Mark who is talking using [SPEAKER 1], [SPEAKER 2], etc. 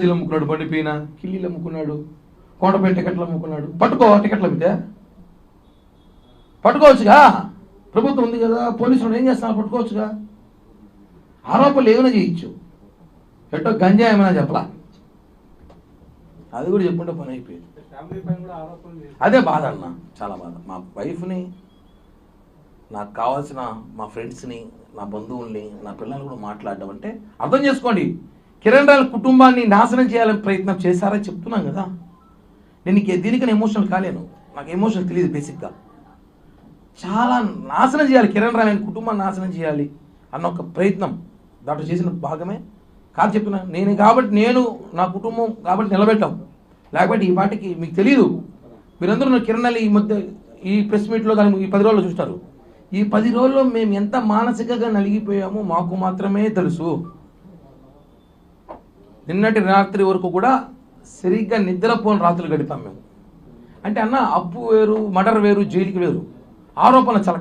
[SPEAKER 1] ఛార్జీలు అమ్ముకున్నాడు బండిపోయిన కిల్లీలు అమ్ముకున్నాడు కోటపేట టికెట్లు అమ్ముకున్నాడు. పట్టుకో టికెట్లు అమ్మితే. పట్టుకోవచ్చుగా. ప్రభుత్వం ఉంది కదా పోలీసులు ఏం చేస్తున్నారు? పట్టుకోవచ్చుగా. ఆరోపణలు ఏమైనా చేయొచ్చు. ఎట్టో గంజా ఏమైనా చెప్పలా? అది కూడా చెప్పుకుంటే పని అయిపోయింది. అదే బాధ అన్న చాలా బాధ. మా వైఫ్ని నాకు కావాల్సిన మా ఫ్రెండ్స్ని నా బంధువుల్ని నా పిల్లల్ని కూడా మాట్లాడడం అంటే అర్థం చేసుకోండి. కిరణ్ రాయల కుటుంబాన్ని నాశనం చేయాలని ప్రయత్నం చేశారని చెప్తున్నాను కదా. నేను ఇంకే దీనికని ఎమోషనల్ కాలేను నాకు ఎమోషన్ తెలియదు బేసిక్గా చాలా నాశనం చేయాలి కిరణ్ రాయల కుటుంబాన్ని నాశనం చేయాలి అన్న ఒక ప్రయత్నం. దాంట్లో చేసిన భాగమే. కాదు చెప్తున్నా నేను కాబట్టి నేను నా కుటుంబం కాబట్టి నిలబెట్టాం. లేకపోతే ఈ పాటికి మీకు తెలియదు మీరందరూ నా కిరణ్ ఈ మధ్య ఈ ప్రెస్ మీట్లో కానీ ఈ పది రోజుల్లో చూస్తారు. ఈ పది రోజుల్లో మేము ఎంత మానసికంగా నలిగిపోయామో మాకు మాత్రమే తెలుసు. నిన్నటి రాత్రి వరకు కూడా సరిగ్గా నిద్రపోని రాత్రులు గడిపాం మేము. అంటే అన్న అప్పు వేరు మర్డర్ వేరు జైలుకి వేరు. ఆరోపణ చాలా